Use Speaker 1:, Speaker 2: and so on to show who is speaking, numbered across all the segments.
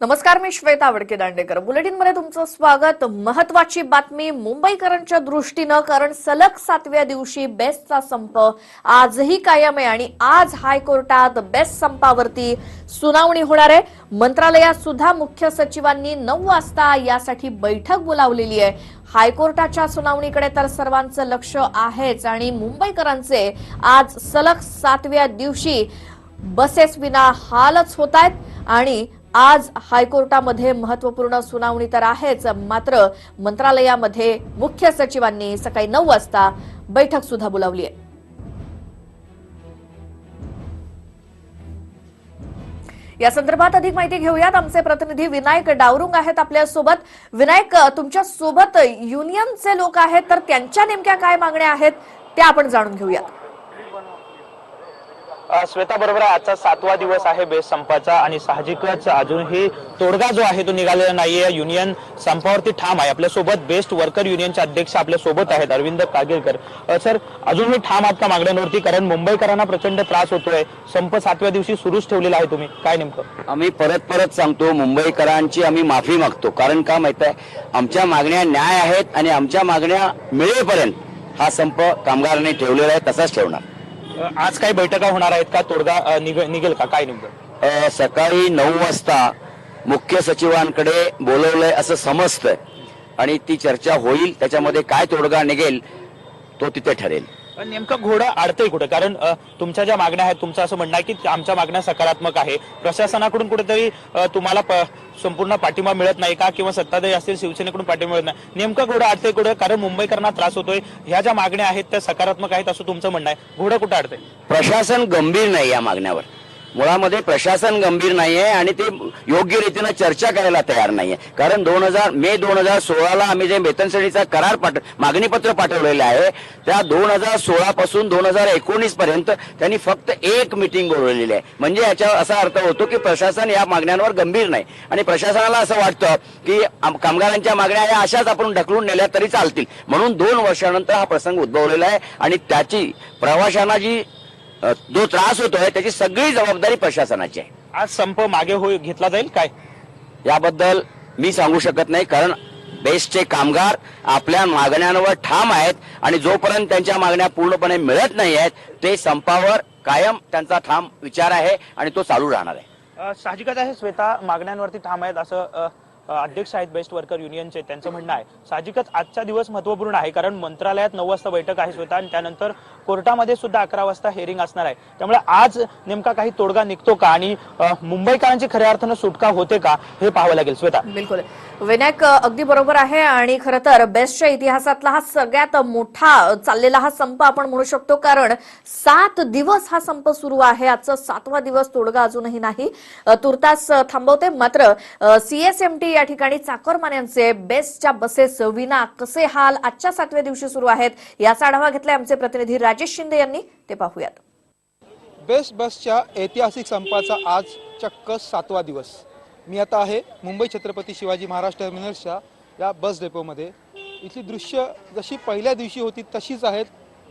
Speaker 1: नमस्कार मी श्वेता वडके दांडेकर. बुलेटिनमध्ये तुमचं स्वागत. महत्वाची बातमी मुंबईकरांच्या दृष्टीनं कारण सलग सातव्या दिवशी बेस्टचा संप आजही कायम आहे आणि आज हायकोर्टात बेस्ट संपावरती सुनावणी होणार आहे. मंत्रालयात सुद्धा मुख्य सचिवांनी नऊ वाजता यासाठी बैठक बोलावलेली आहे. हायकोर्टाच्या सुनावणीकडे तर सर्वांचं लक्ष आहेच आणि मुंबईकरांचे आज सलग सातव्या दिवशी बसेस विना हालच होत आहेत आणि आज हायकोर्टामध्ये महत्त्वपूर्ण सुनावणी तर आहेच मात्र मंत्रालयामध्ये मुख्य सचिवांनी सकाळी नऊ वाजता बैठक सुद्धा बोलावली आहे. या संदर्भात अधिक माहिती घेऊयात. आमचे प्रतिनिधी विनायक डावरुंग आहेत आपल्यासोबत. विनायक तुमच्यासोबत युनियनचे लोक आहेत तर त्यांच्या नेमक्या काय मागण्या आहेत त्या आपण जाणून घेऊयात.
Speaker 2: श्वेता बरोबर आहे. आजचा सातवा दिवस आहे बेस्ट संपाचा आणि साहजिकच अजूनही तोडगा जो आहे तो निघालेला नाहीये. युनियन संपावरती ठाम आहे. आपल्यासोबत बेस्ट वर्कर युनियनचे अध्यक्ष आपल्यासोबत आहेत अरविंद कागेलकर सर अजूनही ठाम आहात का मागण्यांवरती? कारण मुंबईकरांना प्रचंड त्रास होतोय. संप सातव्या दिवशी सुरूच ठेवलेला आहे तुम्ही. काय नेमकं?
Speaker 3: आम्ही परत परत सांगतो मुंबईकरांची आम्ही माफी मागतो. कारण का माहीत आहे? आमच्या मागण्या न्याय आहेत आणि आमच्या मागण्या मिळेपर्यंत हा संप कामगारांनी ठेवलेला आहे तसाच ठेवणार.
Speaker 2: आज काही बैठका होणार आहेत का? तोडगा निघ- निघेल का? काय नेमकं?
Speaker 3: सकाळी नऊ वाजता मुख्य सचिवांकडे बोलवलंय असं समजतंय. आणि ती चर्चा होईल त्याच्यामध्ये काय तोडगा निघेल तो तिथे ठरेल.
Speaker 2: नेमकं घोडं अडतंय कुठं? कारण तुमच्या ज्या मागण्या आहेत तुमचं असं म्हणणं आहे की आमच्या मागण्या सकारात्मक आहे. प्रशासनाकडून कुठेतरी तुम्हाला संपूर्ण पाठिंबा मिळत नाही का? किंवा सत्ताधारी असतील शिवसेनेकडून पाठिंबा मिळत नाही. नेमकं घोडं अडतंय कुठं? कारण मुंबईकरांना त्रास होतोय. ह्या ज्या मागण्या आहेत त्या सकारात्मक आहेत असं तुमचं म्हणणं आहे. घोडं कुठं अडतंय?
Speaker 3: प्रशासन गंभीर नाही या मागण्यावर. मुळामध्ये प्रशासन गंभीर नाहीये आणि ते योग्य रीतीनं चर्चा करायला तयार नाहीये. कारण दोन हजार मे दोन हजार सोळाला आम्ही जे वेतन श्रेणीचा करार पाठ मागणीपत्र पाठवलेलं आहे त्या दोन हजार सोळा पासून दोन हजार एकोणीस पर्यंत त्यांनी फक्त एक मिटिंग बोलवलेली आहे. म्हणजे याचा असा अर्थ होतो की प्रशासन या मागण्यांवर गंभीर नाही. आणि प्रशासनाला असं वाटतं की कामगारांच्या मागण्या या अशाच आपण ढकलून नेल्या तरी चालतील. म्हणून दोन वर्षानंतर हा प्रसंग उद्भवलेला आहे आणि त्याची प्रवाशांना जी जो त्रास होतोय त्याची सगळी जबाबदारी प्रशासनाची आहे.
Speaker 2: आज संप मागे होई घेतला जाईल काय?
Speaker 3: याबद्दल मी सांगू शकत नाही कारण बेस्टचे कामगार आपल्या मागण्यांवर ठाम आहेत आणि जोपर्यंत त्यांच्या मागण्या पूर्णपणे मिळत नाही आहेत ते संपावर कायम त्यांचा ठाम विचार आहे आणि तो चालू राहणार आहे.
Speaker 2: अ, साहजिकच आहे श्वेता मागण्यांवरती ठाम आहेत असं अ, अ, अध्यक्ष आहेत बेस्ट वर्कर युनियनचे त्यांचं म्हणणं आहे. साहजिकच आजचा दिवस महत्त्वपूर्ण आहे कारण मंत्रालयात नऊ वाजता बैठक आहे श्वेता आणि त्यानंतर कोर्टामध्ये सुद्धा अकरा वाजता हेअरिंग असणार आहे. त्यामुळे आज नेमका काही तोडगा निघतो का आणि मुंबईकरांची खऱ्या अर्थानं सुटका होते का हे पाहावं लागेल. श्वेता.
Speaker 1: बिलकुल. विनायक अगदी बरोबर आहे आणि खरं तर बेस्टच्या इतिहासातला हा सगळ्यात मोठा चाललेला हा संप आपण म्हणू शकतो. कारण सात दिवस हा संप सुरू आहे. आजचा सातवा दिवस तोडगा अजूनही नाही. तुर्तास थांबवते. मात्र सीएसएमटी या ठिकाणी चाकरमान्यांचे बेस्टच्या बसेस विना कसे हाल आजच्या सातव्या दिवशी सुरू आहेत याचा आढावा घेतलाय आमचे प्रतिनिधी राज राजेश शिंदे यांनी ते पाहूयात.
Speaker 4: बेस्ट बसच्या ऐतिहासिक संपाचा आज चक्क सातवा दिवस. मी आता आहे मुंबई छत्रपती शिवाजी महाराज टर्मिनल्सच्या या बस डेपोमध्ये. इथली दृश्य जशी पहिल्या दिवशी होती तशीच आहेत.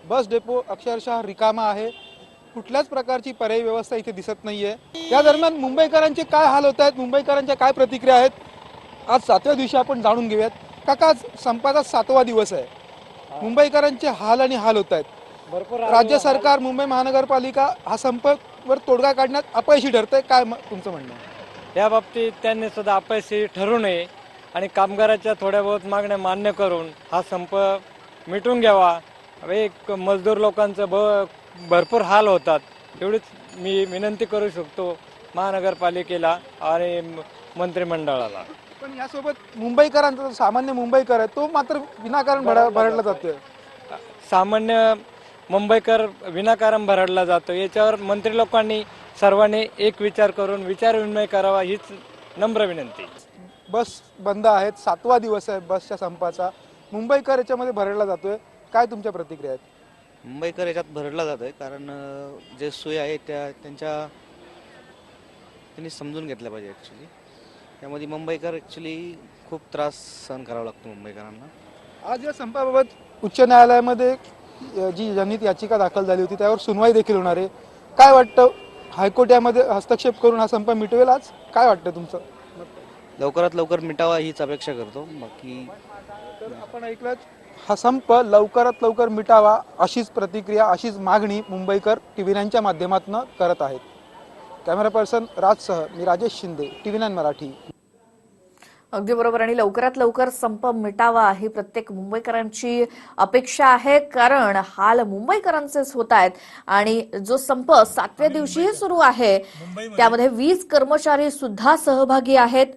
Speaker 4: बस डेपो अक्षरशः रिकामा आहे. कुठल्याच प्रकारची पर्यायी व्यवस्था इथे दिसत नाही आहे या दरम्यान मुंबईकरांचे काय हाल होत आहेत? मुंबईकरांच्या काय प्रतिक्रिया आहेत? आज सातव्या दिवशी आपण जाणून घेऊयात. काका आज संपाचा सातवा दिवस आहे. मुंबईकरांचे हाल आणि हाल होत आहेत. राज्य सरकार मुंबई महानगरपालिका हा संपवर तोडगा काढण्यात अपयशी ठरतंय काय तुमचं म्हणणं?
Speaker 5: या बाबतीत त्यांनी सुद्धा अपयशी ठरू नये आणि कामगाराच्या थोड्या बहुत मागण्या मान्य करून हा संप मिटून घ्यावा. एक मजदूर लोकांचं ब भरपूर हाल होतात एवढीच मी विनंती करू शकतो महानगरपालिकेला आणि मंत्रिमंडळाला.
Speaker 4: पण यासोबत मुंबईकरांचा जो सामान्य मुंबईकर आहे तो मात्र विनाकारण भरा- भरडला जातोय.
Speaker 5: सामान्य मुंबईकर विनाकारण भरडला जातो. याच्यावर मंत्री लोकांनी सर्वांनी एक विचार करून विचारविनिमय करावा हीच नम्र विनंती.
Speaker 4: बस बंद आहेत. सातवा दिवस आहे बसच्या संपाचा. मुंबईकर याच्यामध्ये भरडला जातोय. काय तुमच्या प्रतिक्रिया आहेत?
Speaker 6: मुंबईकर याच्यात भरडला जात आहे कारण जे सोयी आहे त्या त्यांच्या त्यांनी समजून घेतल्या पाहिजे ॲक्च्युली त्यामध्ये मुंबईकर ॲक्च्युली खूप त्रास सहन करावा लागतो मुंबईकरांना.
Speaker 4: आज या संपाबाबत उच्च न्यायालयामध्ये जी जनहित याचिका दाखल झाली होती त्यावर सुनवाई देखील होणार आहे. काय वाटतं? हायकोर्ट यामध्ये हस्तक्षेप करून हा संप मिटवेल आज? काय वाटतं तुमचं?
Speaker 6: लवकरात लवकर मिटावा हीच अपेक्षा करतो. बाकी
Speaker 4: तर आपण ऐकलं हा संप लवकरात लवकर मिटावा अशीच प्रतिक्रिया अशीच मागणी मुंबईकर टी व्ही नाईनच्या माध्यमातून करत आहेत. कॅमेरा पर्सन राजसह मी Rajesh Shinde T V nine Marathi.
Speaker 1: अगदी बरोबर. आणि लवकरात लवकर संप मिटावा ही प्रत्येक मुंबईकरांची अपेक्षा आहे. कारण हाल मुंबईकरांचेच होत आहेत. आणि जो संप सातव्या दिवशीही सुरू आहे त्यामध्ये वीज कर्मचारी सुद्धा सहभागी आहेत.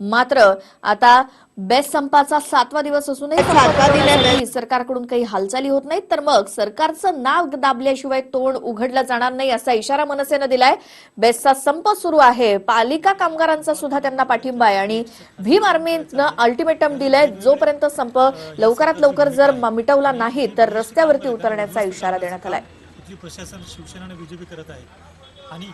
Speaker 1: मात्र आता बेस्ट संपाचा सातवा दिवस असूनही सरकारकडून काही हालचाली होत नाहीत तर मग सरकारचं नाव दाबल्याशिवाय तोंड उघडलं जाणार नाही असा इशारा मनसेनं दिलाय. बेस्टचा संप सुरू आहे. पालिका कामगारांचा सुद्धा त्यांना पाठिंबा आहे. आणि भीम आर्मीनं अल्टिमेटम दिलंय जोपर्यंत संप लवकरात लवकर जर मिटवला नाही तर रस्त्यावरती उतरण्याचा इशारा देण्यात आलाय.
Speaker 7: प्रशासन शिवसेना आणि बीजेपी करत आहे. आणि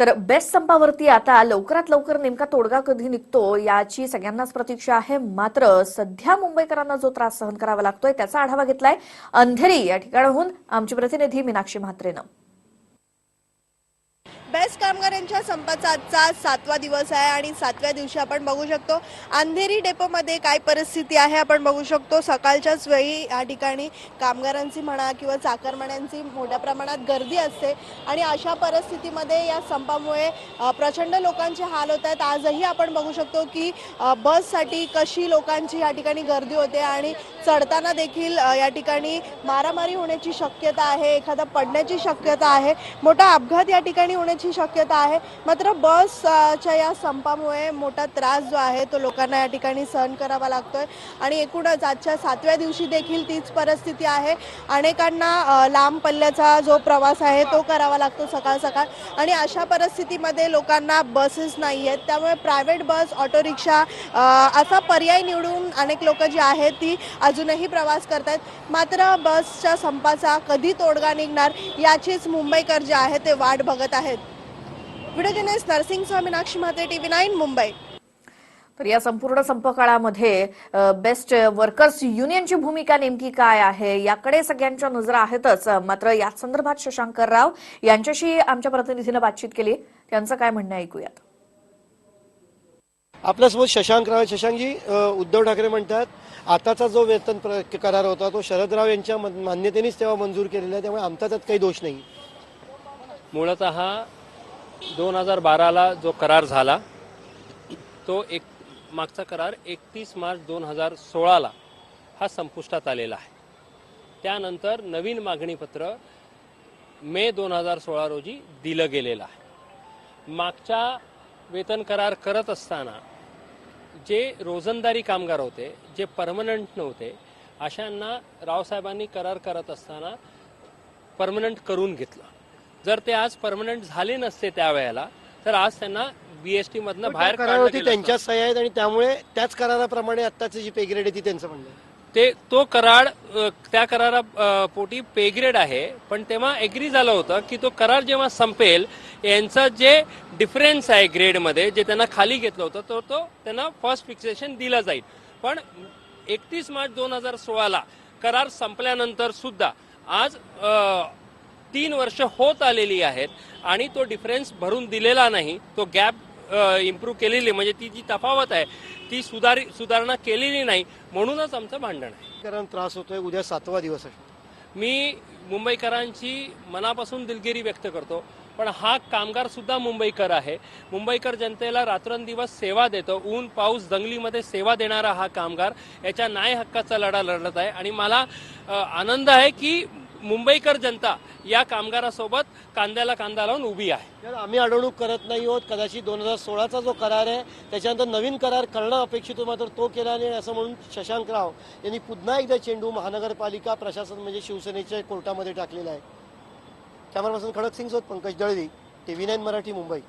Speaker 1: तर बेस्ट संपावरती आता लवकरात लवकर नेमका तोडगा कधी निघतो याची सगळ्यांनाच प्रतीक्षा आहे. मात्र सध्या मुंबईकरांना जो त्रास सहन करावा लागतोय त्याचा आढावा घेतलाय अंधेरी या ठिकाणाहून आमची प्रतिनिधी मीनाक्षी म्हात्रेनं.
Speaker 8: बेस्ट कामगारांच्या संपाचा आजचा सातवा दिवस आहे आणि सातव्या दिवशी आपण बघू शकतो अंधेरी डेपोमध्ये काय परिस्थिती आहे आपण बघू शकतो. सकाळच्याच वेळी या ठिकाणी कामगारांची म्हणा किंवा चाकरमान्यांची मोठ्या प्रमाणात गर्दी असते आणि अशा परिस्थितीमध्ये या संपामुळे प्रचंड लोकांचे हाल होत आहेत. आजही आपण बघू शकतो की बससाठी कशी लोकांची या ठिकाणी गर्दी होते आणि चढताना देखील या ठिकाणी मारामारी होण्याची शक्यता आहे एखादा पडण्याची शक्यता आहे. मोठा अपघात या ठिकाणी होण्याची शक्यता आहे. मात्र बसच्या या संपामुळे मोठा त्रास जो आहे तो लोकांना या ठिकाणी सहन करावा लागतोय. आणि एकूणच आजच्या सातव्या दिवशी देखील तीच परिस्थिती आहे. अनेकांना लांब पल्ल्याचा जो प्रवास आहे तो करावा लागतो सकाळ सकाळ. आणि अशा परिस्थितीमध्ये लोकांना बसेस नाही आहेत. त्यामुळे प्रायव्हेट बस ऑटो रिक्षा असा पर्याय निवडून अनेक लोक जी आहेत ती अजूनही प्रवास करतायत. मात्र बसच्या संपाचा कधी तोडगा निघणार याचीच मुंबईकर जे आहेत ते वाट बघत आहेत. Video journalist Narsing Swami Meenakshi Mhatre TV nine Mumbai.
Speaker 1: तर या संपूर्ण संप काळामध्ये अ, बेस्ट वर्कर्स युनियनची भूमिका नेमकी काय आहे? याकडे सगळ्यांच्या नजरा आहेतच. मात्र या संदर्भात शशांक राव यांच्याशी आमच्या प्रतिनिधीनं बातचीत केली. त्यांचं काय म्हणणं ऐकूयात.
Speaker 9: आपल्यासोबत शशांक राव शशांकजी उद्धव ठाकरे म्हणतात आताचा जो वेतन प्र- करार होता तो शरदराव यांच्या मन- मान्यतेनेच तेव्हा मंजूर केलेला आहे. त्यामुळे आमचा त्यात काही दोष नाही.
Speaker 10: मूळत दोन हजार बाराला जो करार झाला तो एक मागचा करार एकतीस मार्च दोन हजार सोळाला हा संपुष्टात आलेला आहे. त्यानंतर नवीन मागणीपत्र मे दोन हजार सोळा रोजी दिलं गेलेलं आहे. मागच्या वेतन करार करत असताना जे रोजंदारी कामगार होते जे परमनंट नव्हते अशांना रावसाहेबांनी करार करत असताना परमनंट करून घेतलं. जर ते आज परमनंट झाले नसते त्यावेळेला तर आज त्यांना बीएसटी मधनं बाहेर काढलं
Speaker 9: करारावरती
Speaker 10: गेलं असतं.
Speaker 9: त्यांच्या सह्या आहेत आणि त्यामुळे त्याच कराराप्रमाणे आत्ताची जी पे ग्रेड आहे ती त्यांचं म्हणणं आहे.
Speaker 10: ते तो करार अ, त्या करारा अ, पोटी पे ग्रेड आहे पण तेव्हा एग्री झालं होतं की तो करार जेव्हा संपेल यांचं जे डिफरन्स आहे ग्रेडमध्ये जे त्यांना खाली घेतलं होतं तो तो त्यांना फर्स्ट फिक्सेशन दिलं जाईल पण एकतीस मार्च दोन हजार सोळाला करार संपल्यानंतर सुद्धा आज अ, तीन वर्ष होत आलेली आहेत आणि तो डिफरन्स भरून दिलेला नाही. तो गॅप इम्प्रूव्ह केलेली म्हणजे ती जी तफावत आहे ती सुधारी सुधारणा केलेली नाही. म्हणूनच आमचं भांडण आहे.
Speaker 9: कारण त्रास होतोय उद्या सातवा दिवस आहे.
Speaker 10: मी मुंबईकरांची मनापासून दिलगिरी व्यक्त करतो पण हा कामगार सुद्धा मुंबईकर आहे. मुंबईकर जनतेला रात्रंदिवस सेवा देतो ऊन पाऊस दंगलीमध्ये सेवा देणारा हा कामगार याच्या न्याय हक्काचा लढा लढत आहे. आणि मला आनंद आहे की मुंबईकर जनता या कामगारासोबत कांद्याला कांदा लावून उभी आहे.
Speaker 9: तर आम्ही अडवणूक करत नाही आहोत. कदाचित दोन हजार सोळाचा जो करार आहे त्याच्यानंतर नवीन करार करणं अपेक्षित मात्र तो केला नाही. असं म्हणून शशांक राव यांनी पुन्हा एकदा चेंडू महानगरपालिका प्रशासन म्हणजे शिवसेनेच्या कोर्टामध्ये टाकलेला आहे. कॅमेरा पर्सन खडक सिंग सोबत पंकज दळवी टीव्ही नाईन मराठी मुंबई.